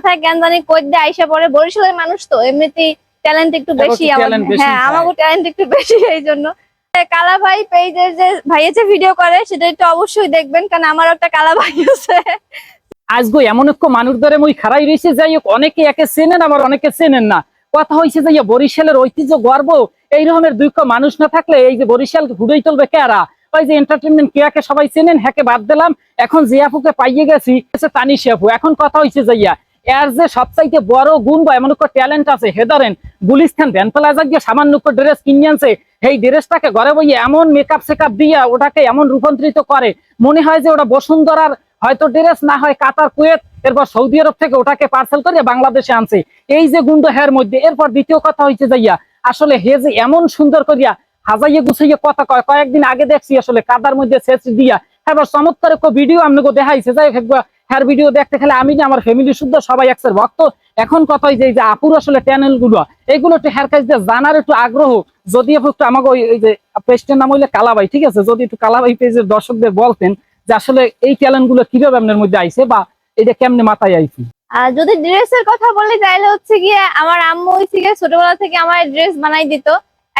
মাথায় জ্ঞান জানি কই দিয়ে আইসা পড়ে। বরিশালের মানুষ তো এমনিতেই ট্যালেন্ট একটু বেশি আমার হ্যাঁ। আমাকে ট্যালেন্ট একটু বেশি এই জন্য। কালা ভাই পেজের যে ভাইয়ের যে ভিডিও করে সেটা একটু অবশ্যই দেখবেন কারণ আমার একটা কালা ভাই আছে আজগো এমন এক মানুষ ধরে মই খারাই রয়েছে যাই হোক অনেকে একে চেনেন আবার অনেকে চেনেন না। কথা হয়েছে যে বরিশালের ঐতিহ্য গর্ব এই রকমের দুঃখ মানুষ না থাকলে এই যে বরিশাল ঘুরেই চলবে কেরা? ওই যে এন্টারটেনমেন্ট কেয়াকে সবাই চেনেন হ্যাকে বাদ দিলাম এখন আপুকে পাইয়ে গেছি হচ্ছে তানিশি আপু। এখন কথা হয়েছে যে ইয়া এর যে সবচাইতে বড় গুণ বা এমন ট্যালেন্ট আছে, হে ধরেন গুলিস্তান ভ্যান প্লাজা গিয়ে সামান্য ড্রেস কিনে আনছে এই ড্রেসটাকে ঘরে বইয়ে এমন মেকআপ সেকআপ দিয়া ওটাকে এমন রূপান্তরিত করে, মনে হয় যে ওটা বসুন্ধরার হয়তো ড্রেস না হয় কাতার, কুয়েত, এরপর সৌদি আরব থেকে ওটাকে পার্সেল করে বাংলাদেশে আনছে। এই যে গুন্ড হের মধ্যে, এরপর দ্বিতীয় কথা হয়েছে যাইয়া, আসলে হে যে এমন সুন্দর করিয়া হাজাইয়ে গুছাইয়ে কথা কয়। কয়েকদিন আগে দেখছি আসলে কাদার মধ্যে সেচ দিয়া। এবার চমৎকার একটা ভিডিও আপনাকে দেখাইছে। যাই হ্যার ভিডিও দেখতে খেলে আমি না আমার ফ্যামিলি শুদ্ধ সবাই একসের ভক্ত, এখন কথা যে যে আপুর আসলে চ্যানেলগুলো। এগুলো একটু হের কাছে জানার একটু আগ্রহ। যদি একটু আমাকে ওই যে পেজটার নাম হইলে কালাবাই, ঠিক আছে? যদি একটু কালাবাই পেজের দর্শকদের বলতেন যে আসলে এই চ্যানেলগুলো কীভাবে আপনার মধ্যে আইছে বা এটা কেমনে মাথায় আইছে? যদি ড্রেসের কথা বলি, তাহলে হচ্ছে গিয়ে আমার আম্মু হচ্ছে গিয়ে ছোটবেলা থেকে আমার ড্রেস বানাই দিত।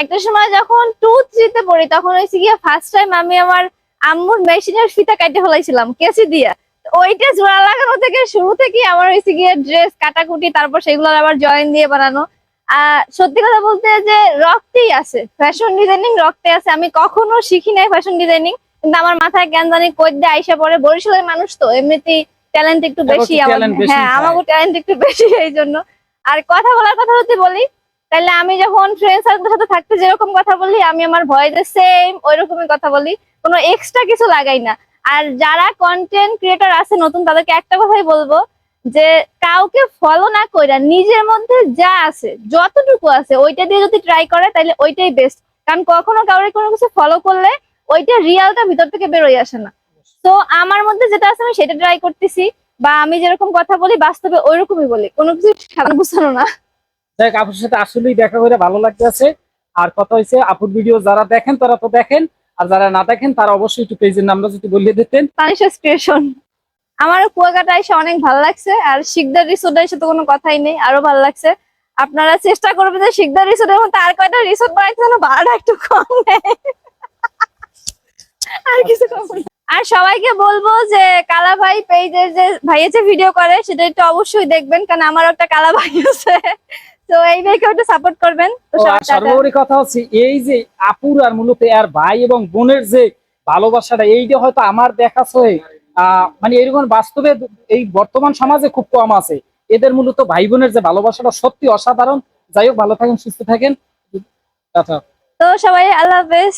একটা সময় যখন টু থ্রিতে পড়ি তখন হচ্ছে গিয়ে ফার্স্ট টাইম আমি আমার আম্মুর মেশিনের ফিতা কাটে ফেলাইছিলাম কেসি দিয়ে। ওইটা জোড়া লাগানো থেকে শুরু থেকে আমার হচ্ছে গিয়ে ড্রেস কাটাকুটি তারপর সেগুলো আবার জয়েন দিয়ে বানানো। আহ সত্যি কথা বলতে যে রক্তেই আছে ফ্যাশন ডিজাইনিং রক্তে আছে। আমি কখনো শিখি নাই ফ্যাশন ডিজাইনিং কিন্তু আমার মাথায় জ্ঞান জানি কই দিয়ে আইসা পরে বরিশালের মানুষ তো এমনিতেই ট্যালেন্ট একটু বেশি আমার। হ্যাঁ। আমাকে ট্যালেন্ট একটু বেশি এই জন্য আর কথা বলার কথা যদি বলি তাহলে আমি যখন ফ্রেন্ড সার্কেলের সাথে থাকতে যেরকম কথা বলি, আমি আমার ভয়েসে সেম ওই রকমই কথা বলি। কোনো এক্সট্রা কিছু লাগাই না। আর যারা কন্টেন্ট ক্রিয়েটর আছে নতুন, তাদেরকে একটা কথাই বলব যে, কাউকে ফলো না কইরা নিজের মধ্যে যা আছে, যতটুকু আছে, ওইটা দিয়ে যদি ট্রাই করে, তাহলে ওইটাই বেস্ট কারণ কখনো কাউরে কোনো কিছু ফলো করলে ওইটা রিয়ালটা ভিতর থেকে বেরোয় আসে না। তো আমার মধ্যে যেটা আছে, আমি সেটা ট্রাই করতেছি। বা আমি যেরকম কথা বলি, বাস্তবে ওইরকমই বলি। কোনো কিছু সাধারণ বুঝানো না। যাই আপুর সাথে আসলেই দেখা করে ভালো লাগতেছে। আর কথা হয়েছে আপুর ভিডিও যারা দেখেন, তারা তো দেখেন। আর যারা না দেখেন, তারা অবশ্যই একটু পেজের নামটা যদি বলিয়ে দিতেন। স্টেশন। আমারও কুয়াকাটা এসে অনেক ভালো লাগছে, আর শিকদার রিসোর্ট এসে তো কোনো কথাই নেই, আরও ভালো লাগছে। আপনারা চেষ্টা করবেন যে শিকদার রিসোর্টের মধ্যে আর কয়টা রিসোর্ট বানাইতে, যেন ভাড়াটা একটু কম আর কিছু কম আর সবাইকে বলব যে, কালা ভাই পেজের যে ভাইয়ের যে ভিডিও করে, সেটা একটু অবশ্যই দেখবেন, কারণ আমার একটা কালা ভাই আছে। তো এই ভাইকে একটু সাপোর্ট করবেন। তো। সর্বোপরি কথা হচ্ছে এই যে আপুর আর মূলত আর ভাই এবং বোনের যে ভালোবাসাটা এইটা হয়তো আমার দেখা হয়ে মানে এরকম বাস্তবে এই বর্তমান সমাজে খুব কম আছে। এদের মূলত ভাই বোনের যে ভালোবাসাটা সত্যি অসাধারণ। যাই হোক ভালো থাকেন সুস্থ থাকেন। আচ্ছা। তো সবাই আল্লাহ হাফেজ।